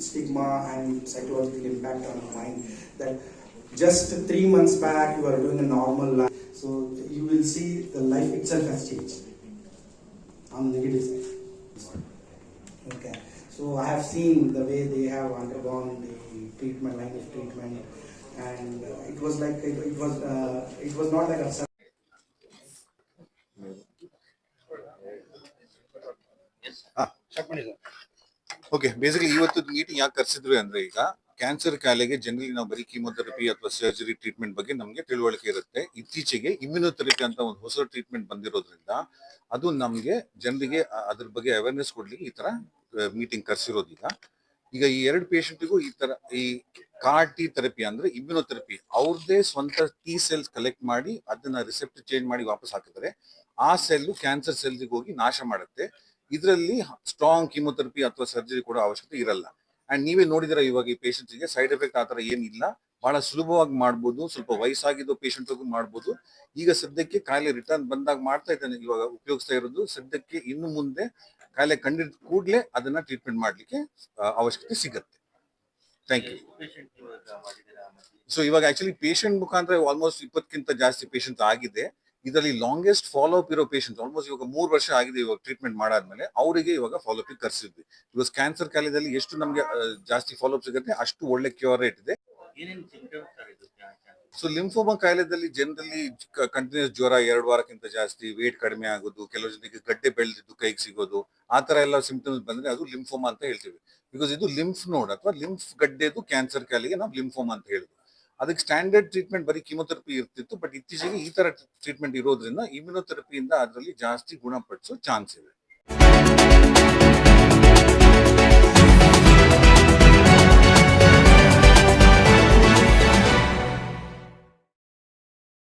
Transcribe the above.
stigma and psychological impact on the mind that just three months back you are doing a normal life. So you will see the life itself has changed. On the negative. Side okay. So i have seen the way they have undergone the treatment line of treatment and uh, it was like it, it was uh, it was not like a okay basically ಇವತ್ತು meeting ಯಾಕೆ ಕರೆಸಿದ್ರು ಅಂದ್ರೆ ಈಗ cancer ಕಾಯಿಲೆಗೆ generally ನಾವು ಬರೀ chemotherapy ಅಥವಾ surgery treatment ಬಗ್ಗೆ ನಮಗೆ ತಿಳುವಳಿಕೆ ಇರುತ್ತೆ. ಇತ್ತೀಚೆಗೆ ಇಮ್ಯುನೋಥೆರಪಿ ಅಂತ ಒಂದು ಹೊಸ ಟ್ರೀಟ್ಮೆಂಟ್ ಬಂದಿರೋದ್ರಿಂದ ಅದು ನಮ್ಗೆ ಜನರಿಗೆ ಅದ್ರ ಬಗ್ಗೆ ಅವೇರ್ನೆಸ್ ಕೊಡ್ಲಿಕ್ಕೆ ಈ ತರ ಮೀಟಿಂಗ್ ಕರೆಸಿರೋದೀಗ ಈಗ. ಈ ಎರಡು ಪೇಷಂಟಿಗೂ ಈ ತರ ಈ ಕಾರ್ ಟಿ ಥೆರಪಿ ಅಂದ್ರೆ ಇಮ್ಯುನೋಥೆರಪಿ. ಅವ್ರದೇ ಸ್ವಂತ ಟಿ ಸೆಲ್ಸ್ ಕಲೆಕ್ಟ್ ಮಾಡಿ ಅದನ್ನ ರಿಸೆಪ್ಟ್ ಚೇಂಜ್ ಮಾಡಿ ವಾಪಸ್ ಹಾಕಿದ್ರೆ ಆ ಸೆಲ್ ಕ್ಯಾನ್ಸರ್ ಸೆಲ್ಗೆ ಹೋಗಿ ನಾಶ ಮಾಡುತ್ತೆ. ಇದರಲ್ಲಿ ಸ್ಟ್ರಾಂಗ್ ಕೀಮೋಥೆರಪಿ ಅಥವಾ ಸರ್ಜರಿ ಕೂಡ ಅವಶ್ಯಕತೆ ಇರಲ್ಲ. ಅಂಡ್ ನೀವೇ ನೋಡಿದ್ರೆ ಇವಾಗ ಈ ಗೆ ಸೈಡ್ ಎಫೆಕ್ಟ್ ಆತರ ಏನಿಲ್ಲ. ಬಹಳ ಸುಲಭವಾಗಿ ಮಾಡ್ಬೋದು, ಸ್ವಲ್ಪ ವಯಸ್ಸಾಗಿದ್ದು ಪೇಷಂಟ್ ಮಾಡ್ಬೋದು. ಈಗ ಸದ್ಯಕ್ಕೆ ಕಾಯಿಲೆ ರಿಟರ್ನ್ ಬಂದಾಗ ಮಾಡ್ತಾ ಇದ್ದಾನೆ. ಇವಾಗ ಉಪಯೋಗಿಸ್ತಾ ಇರೋದು ಸದ್ಯಕ್ಕೆ ಇನ್ನು ಮುಂದೆ ಕಾಯಿಲೆ ಕಂಡಿದ ಕೂಡಲೇ ಅದನ್ನ ಟ್ರೀಟ್ಮೆಂಟ್ ಮಾಡ್ಲಿಕ್ಕೆ ಅವಶ್ಯಕತೆ ಸಿಗತ್ತೆ. ಥ್ಯಾಂಕ್ ಯು ಸೊ ಇವಾಗ ಆಕ್ಚುಲಿ ಪೇಷಂಟ್ ಮುಖಾಂತರ ಆಲ್ಮೋಸ್ಟ್ ಇಪ್ಪತ್ತಕ್ಕಿಂತ ಜಾಸ್ತಿ ಪೇಷಂಟ್ ಆಗಿದೆ. ಇದರಲ್ಲಿ ಲಾಂಗೆಸ್ಟ್ ಫಾಲೋ ಅಪ್ ಇರೋ ಪೇಷಂಟ್ ಆಲ್ಮೋಸ್ಟ್ ಇವಾಗ ಮೂರು ವರ್ಷ ಆಗಿದೆ ಇವಾಗ ಟ್ರೀಟ್ಮೆಂಟ್ ಮಾಡಾದ್ಮೇಲೆ. ಅವರಿಗೆ ಇವಾಗ ಫಾಲೋ ಅಪ್ ಕರ್ಸಿದ್ವಿ. ಬಿಕಾಸ್ ಕ್ಯಾನ್ಸರ್ ಕಾಲದಲ್ಲಿ ಎಷ್ಟು ನಮಗೆ ಜಾಸ್ತಿ ಫಾಲೋ ಅಪ್ ಸಿಗುತ್ತೆ ಅಷ್ಟು ಒಳ್ಳೆ ಕ್ಯೂರ್ ರೇಟ್ ಇದೆ. ಸೊ ಲಿಂಫೋಮಾ ಕಾಯಿಲೆದಲ್ಲಿ ಜನರಲಿ ಕಂಟಿನ್ಯೂಸ್ ಜ್ವರ ಎರಡು ವಾರಕ್ಕಿಂತ ಜಾಸ್ತಿ ವೇಟ್ ಕಡಿಮೆ ಆಗೋದು ಕೆಲವು ಜನಕ್ಕೆ ಗಡ್ಡೆ ಬೆಳೆದಿದ್ದು ಕೈಗೆ ಸಿಗೋದು ಆ ತರ ಎಲ್ಲ ಸಿಂಪ್ಟಮ್ಸ್ ಬಂದ್ರೆ ಅದು ಲಿಂಫೋಮಾ ಅಂತ ಹೇಳ್ತೀವಿ. ಬಿಕಾಸ್ ಇದು ಲಿಂಫ್ ನೋಡ್ ಅಥವಾ ಲಿಂಫ್ ಗಡ್ಡೆದು ಕ್ಯಾನ್ಸರ್ ಕ್ಯಾಲಿಗೆ ನಾವು ಲಿಂಫೋಮಾ ಅಂತ ಹೇಳುದು. ಅದಕ್ಕೆ ಸ್ಟ್ಯಾಂಡರ್ಡ್ ಟ್ರೀಟ್ಮೆಂಟ್ ಬರೀ ಕಿಮೊಥೆರಪಿ ಇರ್ತಿತ್ತು ಬಟ್ ಇತ್ತೀಚೆಗೆ ಈ ತರ ಟ್ರೀಟ್ಮೆಂಟ್ ಇರೋದ್ರಿಂದ ಇಮ್ಯುನೋಥೆರಪಿಯಿಂದ ಅದರಲ್ಲಿ ಜಾಸ್ತಿ ಗುಣಪಡಿಸೋ ಚಾನ್ಸ್ ಇದೆ.